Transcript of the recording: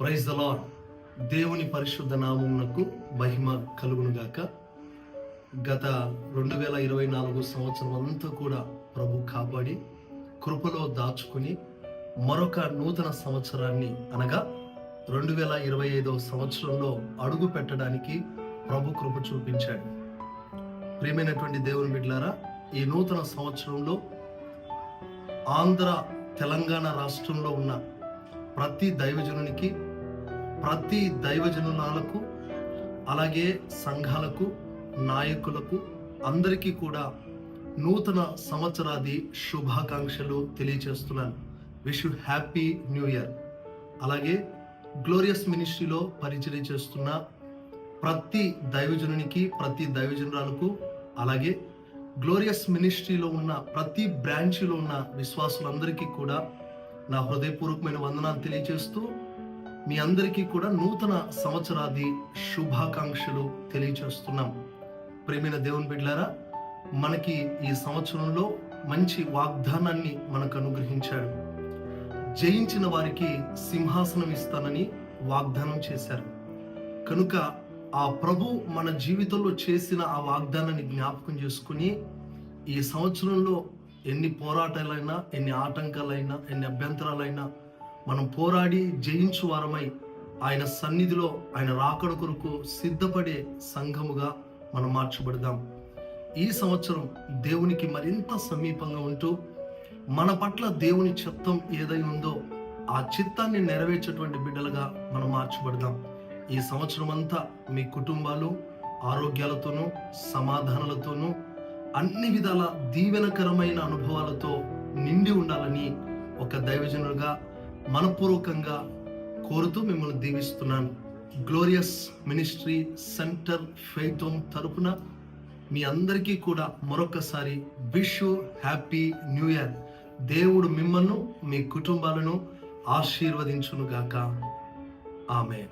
Praise the lord దేవుని పరిశుద్ధ నామమునకు మహిమ కలుగును గాక గత రెండు వేల ఇరవై నాలుగు సంవత్సరం అంతా కూడా ప్రభు కాపాడి కృపలో దాచుకుని మరొక నూతన సంవత్సరాన్ని అనగా రెండు వేల ఇరవై ఐదవ సంవత్సరంలో అడుగు పెట్టడానికి ప్రభు కృప చూపించాడు. ప్రియమైనటువంటి దేవుని బిడ్లారా ఈ నూతన సంవత్సరంలో ఆంధ్ర తెలంగాణ రాష్ట్రంలో ఉన్న ప్రతి దైవజనునికి ప్రతి దైవజనులకు అలాగే సంఘాలకు నాయకులకు అందరికీ కూడా నూతన సంవత్సరాది శుభాకాంక్షలు తెలియచేస్తున్నాను. Wish you happy new year అలాగే గ్లోరియస్ మినిస్ట్రీలో పరిచయం చేస్తున్న ప్రతి దైవజనునికి ప్రతి దైవజనురాలకు అలాగే గ్లోరియస్ మినిస్ట్రీలో ఉన్న ప్రతి బ్రాంచ్లో ఉన్న విశ్వాసులందరికీ కూడా నా హృదయపూర్వకమైన వందనాలు తెలియజేస్తూ మీ అందరికీ కూడా నూతన సంవత్సరాది శుభాకాంక్షలు తెలియజేస్తున్నాం ప్రేమైన దేవుని బిడ్లారా మనకి ఈ సంవత్సరంలో మంచి వాగ్దానాన్ని మనకు అనుగ్రహించాడు. జయించిన వారికి సింహాసనం ఇస్తానని వాగ్దానం చేశారు. కనుక ఆ ప్రభు మన జీవితంలో చేసిన ఆ వాగ్దానాన్ని జ్ఞాపకం చేసుకుని ఈ సంవత్సరంలో ఎన్ని పోరాటాలైనా ఎన్ని ఆటంకాలైనా ఎన్ని అభ్యంతరాలైనా మనం పోరాడి జయించు వారమై ఆయన సన్నిధిలో ఆయన రాకడ కొరకు సిద్ధపడే సంఘముగా మనం మార్చబడదాం. ఈ సంవత్సరం దేవునికి మరింత సమీపంగా ఉంటూ మన పట్ల దేవుని చిత్తం ఏదై ఉందో ఆ చిత్తాన్ని నెరవేర్చేటువంటి బిడ్డలుగా మనం మార్చబడదాం. ఈ సంవత్సరం అంతా మీ కుటుంబాలు ఆరోగ్యాలతోనూ సమాధానాలతోనూ అన్ని విధాల దీవెనకరమైన అనుభవాలతో నిండి ఉండాలని ఒక దైవజనుడిగా మనపూర్వకంగా కోరుతూ మిమ్మల్ని దీవిస్తున్నాను. గ్లోరియస్ మినిస్ట్రీ సెంటర్ ఫెయితోమ్ తరపున మీ అందరికీ కూడా మరొకసారి విష్ హ్యాపీ న్యూ ఇయర్. దేవుడు మిమ్మల్ని మీ కుటుంబాలను ఆశీర్వదించునుగాక. ఆమె